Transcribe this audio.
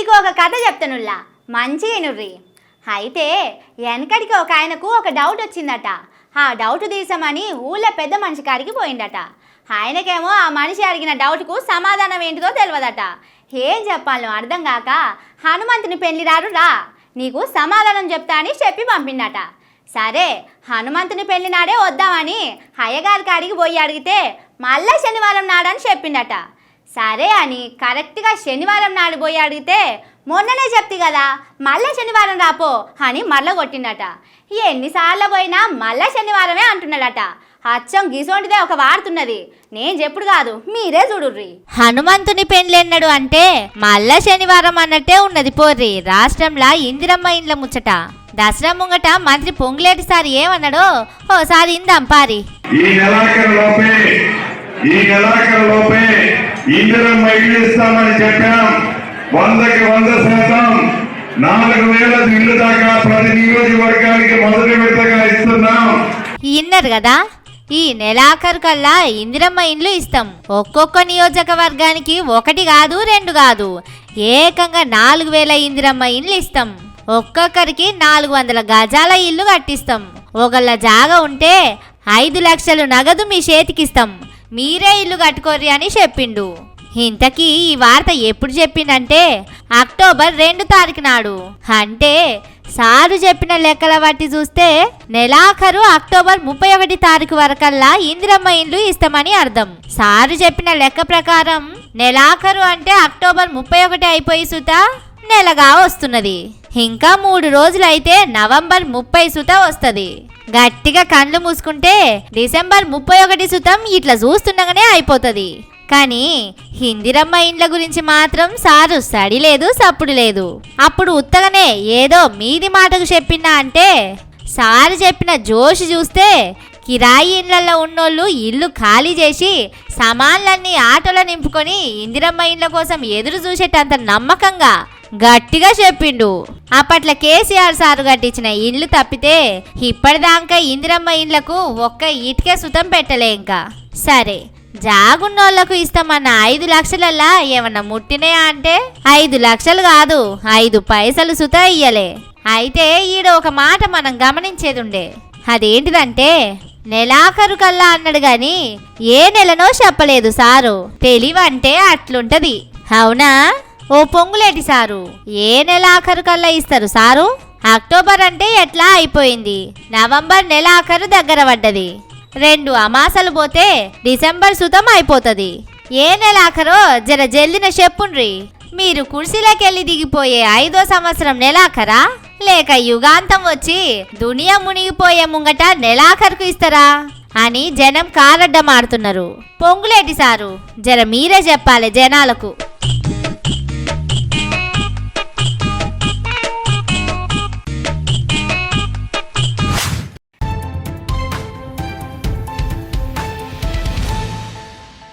నీకు ఒక కథ చెప్తానుల్లా. మంచి వినుర్రి అయితే వెనకడికి ఒక ఆయనకు ఒక డౌట్ వచ్చిందట. ఆ డౌట్ తీసామని ఊళ్ళో పెద్ద మనిషి కాడికి పోయిందట. ఆయనకేమో ఆ మనిషి అడిగిన డౌట్కు సమాధానం ఏంటిదో తెలియదట ఏం చెప్పాలో అర్థం కాక హనుమంతుని పెళ్ళి రారు రా నీకు సమాధానం చెప్తా అని చెప్పి పంపిండట సరే హనుమంతుని పెళ్ళి నాడే వద్దామని అయ్యగారి కాడికి పోయి అడిగితే మళ్ళా శనివారం నాడని చెప్పిండట సరే అని కరెక్ట్గా శనివారం నాడు పోయి అడిగితే మొన్ననే చెప్తి కదా మళ్ళా శనివారం రాపో అని మళ్ళా కొట్టిండట. ఎన్నిసార్లు పోయినా మళ్ళా శనివారమే అంటున్నాడట. అచ్చం గిసోంటిదే ఒక వాడుతున్నది నేను చెప్పుడు కాదు మీరే చూడుర్రి. హనుమంతుని పెండ్లెన్నడు అంటే మళ్ళా శనివారం అన్నట్టే ఉన్నది పోర్రి రాష్ట్రంలో ఇందిరమ్మ ఇండ్ల ముచ్చట. దసరా ముంగట మంత్రి పొంగులేటి సారి ఏమన్నాడో ఓసారి ఇందాం పారి. ఈ నెలాఖరు లోపే ఈ నెలాఖరు లోపే. ఇందిరమ్మ ఇల్లు ఇస్తామని చెప్పాం. వందకి వంద శాతం నాలుగు వేల ఇల్లు దాకా ప్రతి నియోజకవర్గానికి మొదటి విడతగా ఇస్తున్నాం. ఇన్నారు కదా? ఈ నెలాఖరు కల్లా ఇందిరమ్మ ఇండ్లు ఇస్తాం. ఒక్కొక్క నియోజకవర్గానికి ఒకటి కాదు రెండు కాదు. ఏకంగా నాలుగు వేల ఇందిరమ్మ ఇండ్లు ఇస్తాం. ఒక్కొక్కరికి నాలుగు వందల గజాల ఇల్లు కట్టిస్తాం. ఒకళ్ళ జాగా ఉంటే ఐదు లక్షలు నగదు మీ చేతికిస్తాం. మీరే ఇల్లు కట్టుకోర్రి అని చెప్పిండు. ఇంతకీ ఈ వార్త ఎప్పుడు చెప్పిందంటే అక్టోబర్ రెండు తారీఖు నాడు. అంటే సారు చెప్పిన లెక్కల బట్టి చూస్తే నెలాఖరు అక్టోబర్ ముప్పై ఒకటి తారీఖు వరకల్లా ఇందిరమ్మ ఇండ్లు ఇస్తామని అర్థం. సారు చెప్పిన లెక్క ప్రకారం నెలాఖరు అంటే అక్టోబర్ ముప్పై ఒకటి అయిపోయి సుత నెలగా వస్తున్నది. ఇంకా మూడు రోజులైతే నవంబర్ ముప్పై సుత వస్తుంది. గట్టిగా కళ్ళు మూసుకుంటే డిసెంబర్ ముప్పై ఒకటి సుతం ఇట్లా చూస్తుండగానే అయిపోతుంది. కానీ హిందిరమ్మ ఇండ్ల గురించి మాత్రం సారు సడి లేదు సప్పుడు లేదు. అప్పుడు ఉత్తగనే ఏదో మీది మాటకు చెప్పినా అంటే సారు చెప్పిన జోష్ చూస్తే కిరాయి ఇళ్ళలో ఉన్నోళ్ళు ఇల్లు ఖాళీ చేసి సామాన్లన్నీ ఆటోలో నింపుకొని ఇందిరమ్మ ఇండ్ల కోసం ఎదురు చూసేటంత నమ్మకంగా గట్టిగా చెప్పిండు. అప్పట్లో కేసీఆర్ సారు కట్టించిన ఇల్లు తప్పితే ఇప్పటిదాకా ఇందిరమ్మ ఇండ్లకు ఒక్క ఇటుకే సుతం పెట్టలే ఇంకా. సరే జాగున్నోళ్ళకు ఇస్తామన్న ఐదు లక్షలల్లా ఏమన్నా ముట్టినాయా అంటే? ఐదు లక్షలు కాదు ఐదు పైసలు సుత ఇయ్యలే. అయితే ఈడ ఒక మాట మనం గమనించేది ఉండే అదేంటిదంటే నెలాఖరు కల్లా అన్నాడు గాని ఏ నెలనో చెప్పలేదు సారు. తెలివంటే అట్లుంటది. అవునా? ఓ పొంగులేటి సారు ఏ నెలాఖరు కల్లా ఇస్తారు సారు? అక్టోబర్ అంటే ఎట్లా అయిపోయింది? నవంబర్ నెలాఖరు దగ్గర పడ్డది. రెండు అమాసలు పోతే డిసెంబర్ సుతం అయిపోతుంది. ఏ నెలాఖరో జర జల్దిన చెప్పుండ్రి. మీరు కుర్చీలకెళ్ళి దిగిపోయే ఐదో సంవత్సరం నెలాఖరా లేక యుగాంతం వచ్చి దునియా మునిగిపోయే ముంగట నెలాఖరుకు ఇస్తారా? అని జనం కారడ్డమాడుతున్నారు. పొంగులేటి సారు జర మీరే చెప్పాలి జనాలకు.